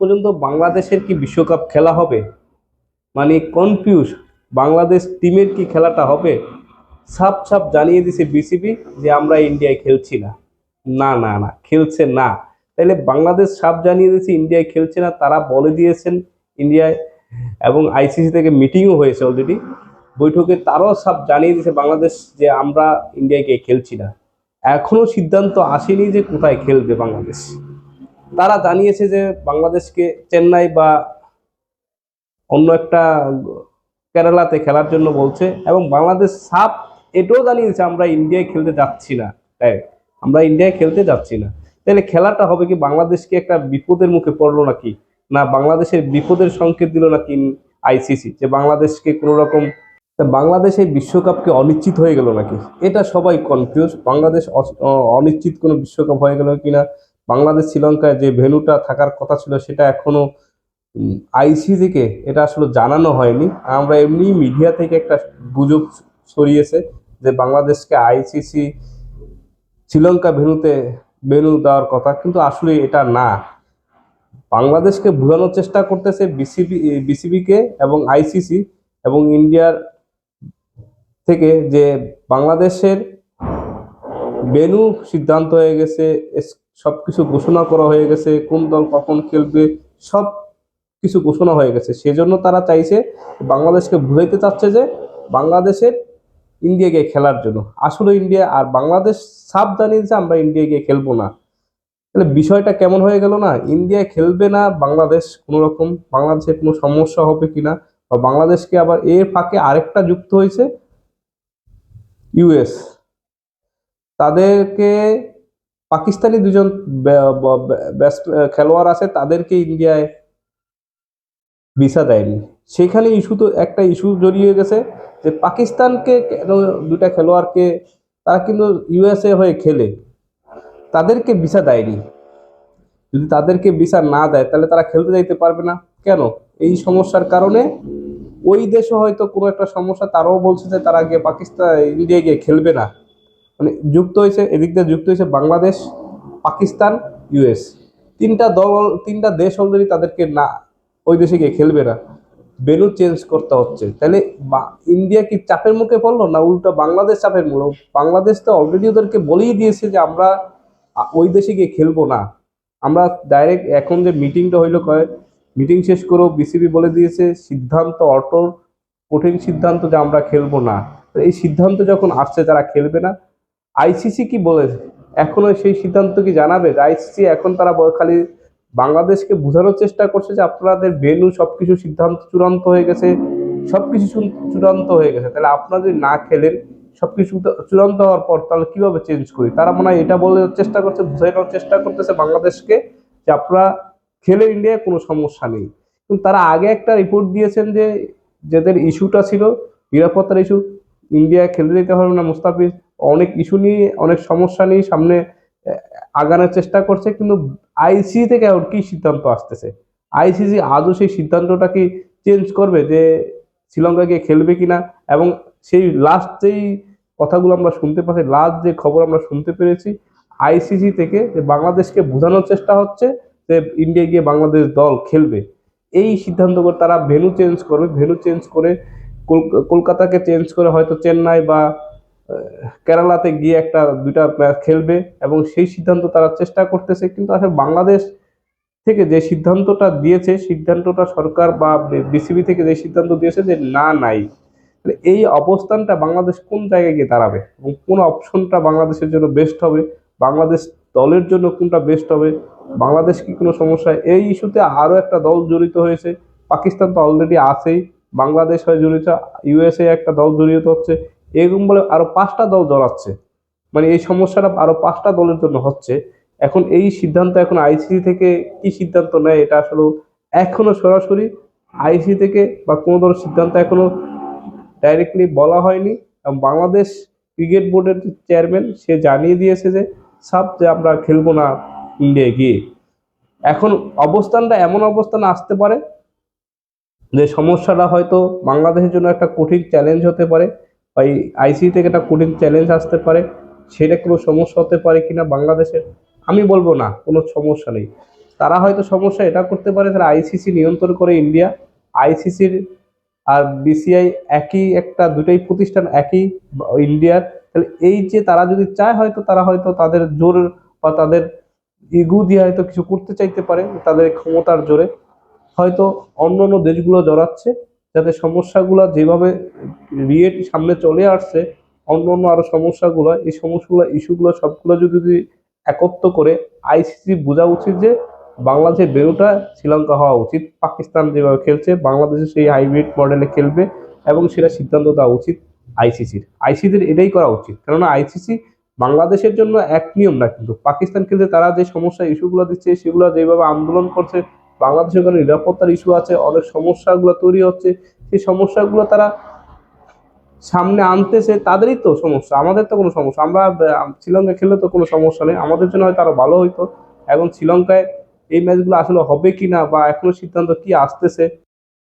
পর্যন্ত বাংলাদেশের কি বিশ্বকাপ খেলা হবে? মানে কনফিউজ বাংলাদেশ টিমের কি খেলাটা হবে? সাপ সাপ জানিয়ে দিছে বিসিবি যে আমরা ইন্ডিয়ায় খেলছি না। না না না, খেলছে না। তাহলে বাংলাদেশ সাপ জানিয়ে দিয়েছে ইন্ডিয়ায় খেলছে না, তারা বলে দিয়েছেন ইন্ডিয়ায় এবং আইসিসি থেকে মিটিংও হয়েছে অলরেডি বৈঠকে তারাও সাপ জানিয়ে দিয়েছে বাংলাদেশ যে আমরা ইন্ডিয়াকে খেলছি না। এখনও সিদ্ধান্ত আসেনি যে কোথায় খেলবে বাংলাদেশ। তারা জানিয়েছে যে বাংলাদেশকে চেন্নাই বা অন্য একটা কেরালাতে খেলার জন্য বলছে এবং বাংলাদেশ সাপ এটাও জানিয়েছে, আমরা ইন্ডিয়ায় খেলতে যাচ্ছি না। তাই আমরা ইন্ডিয়ায় খেলতে যাচ্ছি না। তাহলে খেলাটা হবে কি বাংলাদেশকে একটা বিপদের মুখে পড়ল নাকি? না বাংলাদেশের বিপদের সংকেত দিল নাকি আইসিসি, যে বাংলাদেশকে কোনো রকম তা বাংলাদেশ এই বিশ্বকাপকে অনিশ্চিত হয়ে গেল নাকি? এটা সবাই কনফিউজ বাংলাদেশ অনিশ্চিত কোনো বিশ্বকাপ হয়ে গেল কিনা? বাংলাদেশ শ্রীলঙ্কায় যে ভেন্যুটা থাকার কথা ছিল সেটা এখনও আইসি থেকে এটা আসলে জানানো হয়নি। আমরা এমনি মিডিয়া থেকে একটা গুজব ছড়িয়েছে যে বাংলাদেশকে আইসিসি শ্রীলঙ্কা ভেন্যুতে ভেন্যু দেওয়ার কথা, কিন্তু আসলে এটা না। বাংলাদেশকে বোঝানোর চেষ্টা করতেছে বিসিবি বিসিবিকে এবং আইসিসি এবং ইন্ডিয়ার থেকে যে বাংলাদেশের বেনু সিদ্ধান্ত হয়ে গেছে এস- সবকিছু ঘোষণা করা হয়ে গেছে, কোন দল কখন খেলবে সব কিছু ঘোষণা হয়ে গেছে। সেজন্য তারা চাইছে, বাংলাদেশকে বুঝাইতে চাচ্ছে যে বাংলাদেশের ইন্ডিয়া গিয়ে খেলার জন্য। আসলে ইন্ডিয়া আর বাংলাদেশ সাফ জানিয়েছে আমরা ইন্ডিয়া গিয়ে খেলব না। তাহলে বিষয়টা কেমন হয়ে গেল না? ইন্ডিয়া খেলবে না, বাংলাদেশ কোনো রকম বাংলাদেশের কোনো সমস্যা হবে কিনা? বা বাংলাদেশকে আবার এর ফাঁকে আরেকটা যুক্ত হয়েছে ইউএস তাদেরকে পাকিস্তানি দুজন খেলোয়াড় আছে, তাদেরকে ইন্ডিয়ায় ভিসা দেয়নি। সেখানে ইস্যু তো, একটা ইস্যু জড়িয়ে গেছে যে পাকিস্তানকে কেন দুটা খেলোয়াড়কে, তারা কিন্তু ইউএসএ হয়ে খেলে, তাদেরকে ভিসা দেয়নি। যদি তাদেরকে ভিসা না দেয়, তাহলে তারা খেলতে যাইতে পারবে না। কেন? এই সমস্যার কারণে ওই দেশে হয়তো কোনো একটা সমস্যা, তারাও বলছে যে তারা গিয়ে পাকিস্তান ইন্ডিয়া গিয়ে খেলবে না। মানে যুক্ত হয়েছে এদিক দিয়ে যুক্ত হয়েছে বাংলাদেশ, পাকিস্তান ইউএস তিনটা দল, তিনটা দেশ অলরেডি তাদেরকে না, ওই দেশে গিয়ে খেলবে না। বেনু চেঞ্জ করতে হচ্ছে। তাহলে ইন্ডিয়া কি চাপের মুখে পড়ল না উল্টো বাংলাদেশ চাপের মুখে? বাংলাদেশ তো অলরেডি ওদেরকে বলেই দিয়েছে যে আমরা ওই দেশে গিয়ে খেলব না। আমরা ডাইরেক্ট এখন যে মিটিংটা হইল কয় মিটিং শেষ করেও বিসিবি বলে দিয়েছে, সিদ্ধান্ত অটল কঠিন সিদ্ধান্ত যে আমরা খেলব না। এই সিদ্ধান্ত যখন আসছে তারা খেলবে না আইসিসি কি বলেছে এখনও সেই সিদ্ধান্ত কি জানাবে? আইসিসি এখন তারা খালি বাংলাদেশকে বোঝানোর চেষ্টা করছে যে আপনাদের ভেনু সবকিছু সিদ্ধান্ত চূড়ান্ত হয়ে গেছে, সবকিছু চূড়ান্ত হয়ে গেছে। তাহলে আপনারা যদি না খেলেন, সবকিছু চূড়ান্ত হওয়ার পর তাহলে কীভাবে চেঞ্জ করি? তারা মনে হয় এটা বলে চেষ্টা করছে, বোঝানোর চেষ্টা করতেছে বাংলাদেশকে যে আপনারা খেলে ইন্ডিয়ায় কোনো সমস্যা নেই। কিন্তু তারা আগে একটা রিপোর্ট দিয়েছেন যে, যাদের ইস্যুটা ছিল, নিরাপত্তার ইস্যু ইন্ডিয়া খেলে দিতে হবে না মুস্তাফিজ। অনেক ইস্যু নিয়ে, অনেক সমস্যা নিয়ে সামনে আগানোর চেষ্টা করছে, কিন্তু আইসিসি থেকে ওর কি সিদ্ধান্ত আসতেছে? আইসিসি আজও সেই সিদ্ধান্তটা কি চেঞ্জ করবে যে শ্রীলঙ্কা গিয়ে খেলবে কিনা? এবং সেই লাস্ট যেই কথাগুলো আমরা শুনতে পাচ্ছি লাস্ট যে খবর আমরা শুনতে পেরেছি আইসিসি থেকে যে বাংলাদেশকে বোঝানোর চেষ্টা হচ্ছে যে ইন্ডিয়া গিয়ে বাংলাদেশ দল খেলবে। এই সিদ্ধান্ত করে তারা ভেনু চেঞ্জ করবে। ভেনু চেঞ্জ করে কল- কলকাতাকে চেঞ্জ করে হয়তো চেন্নাই বা কেরালাতে গিয়ে একটা, দুইটা ম্যাচ খেলবে এবং সেই সিদ্ধান্ত তারা চেষ্টা করতেছে, কিন্তু আসলে বাংলাদেশ থেকে যে সিদ্ধান্তটা দিয়েছে, সিদ্ধান্তটা সরকার বা বিসিবি থেকে যে সিদ্ধান্ত দিয়েছে যে না, নাই এই অবস্থানটা বাংলাদেশ কোন জায়গায় গিয়ে দাঁড়াবে এবং কোন অপশনটা বাংলাদেশের জন্য বেস্ট হবে, বাংলাদেশ দলের জন্য কোনটা বেস্ট হবে, বাংলাদেশ কি কোনো সমস্যা? এই ইস্যুতে আরও একটা দল জড়িত হয়েছে, পাকিস্তান তো অলরেডি আছেই, বাংলাদেশ হয়ে জড়িত ইউএসএ একটা দল জড়িত হচ্ছে এরকম বলে আরও পাঁচটা দল জড়াচ্ছে। মানে এই সমস্যাটা আরও পাঁচটা দলের জন্য হচ্ছে। এখন এই সিদ্ধান্ত এখন আইসিসি থেকে কি সিদ্ধান্ত নেয় এটা আসলে এখনও সরাসরি আইসি থেকে বা কোনো ধরনের সিদ্ধান্ত এখনও ডাইরেক্টলি বলা হয়নি। বাংলাদেশ ক্রিকেট বোর্ডের চেয়ারম্যান সে জানিয়ে দিয়েছে যে, সাব, যে আমরা খেলব না ইন্ডিয়ায় গিয়ে। এখন অবস্থানটা এমন অবস্থান আসতে পারে যে, সমস্যাটা হয়তো বাংলাদেশের জন্য একটা কঠিন চ্যালেঞ্জ হতে পারে। বা এই আইসি থেকে একটা কঠিন চ্যালেঞ্জ আসতে পারে, সেটা কোনো সমস্যা হতে পারে কিনা বাংলাদেশের, আমি বলব না, কোনো সমস্যা নেই। তারা হয়তো সমস্যা এটা করতে পারে তারা আইসিসি নিয়ন্ত্রণ করে ইন্ডিয়া আইসিসির আর বিসিআই একই একটা দুটোই প্রতিষ্ঠান একই ইন্ডিয়ার তাহলে এই যে তারা যদি চায় হয়তো তারা হয়তো তাদের জোর বা তাদের ইগু দিয়ে হয়তো কিছু করতে চাইতে পারে, তাদের ক্ষমতার জোরে। হয়তো অন্য অন্য দেশগুলো জড়াচ্ছে যাতে সমস্যাগুলো যেভাবে রিয়েট সামনে চলে আসছে, অন্য অন্য আরও সমস্যাগুলো, এই সমস্যাগুলো, ইস্যুগুলো সবগুলো যদি একত্র করে আইসিসি বোঝা উচিত যে বাংলাদেশের বেরোটা শ্রীলঙ্কা হওয়া উচিত। পাকিস্তান যেভাবে খেলছে বাংলাদেশে সেই হাইব্রিড মডেলে খেলবে এবং সেটা সিদ্ধান্ত দেওয়া উচিত আইসিসির আইসিসির এটাই করা উচিত। কেননা আইসিসি বাংলাদেশের জন্য এক নিয়ম না কিন্তু। পাকিস্তান খেলতে তারা যে সমস্যা, ইস্যুগুলো দিচ্ছে, সেগুলো যেভাবে আন্দোলন করছে বাংলাদেশের ওখানে নিরাপত্তার ইস্যু আছে, অনেক সমস্যাগুলো তৈরি হচ্ছে, সেই সমস্যাগুলো তারা সামনে আনতেছে, তাদেরই তো সমস্যা, আমাদের তো কোনো সমস্যা। আমরা শ্রীলঙ্কা খেললে তো কোনো সমস্যা নেই, আমাদের জন্য হয়তো আরও ভালো হইতো। এখন শ্রীলঙ্কায় এই ম্যাচগুলো আসলে হবে কি না বা এখনও সিদ্ধান্ত কি আসতেছে?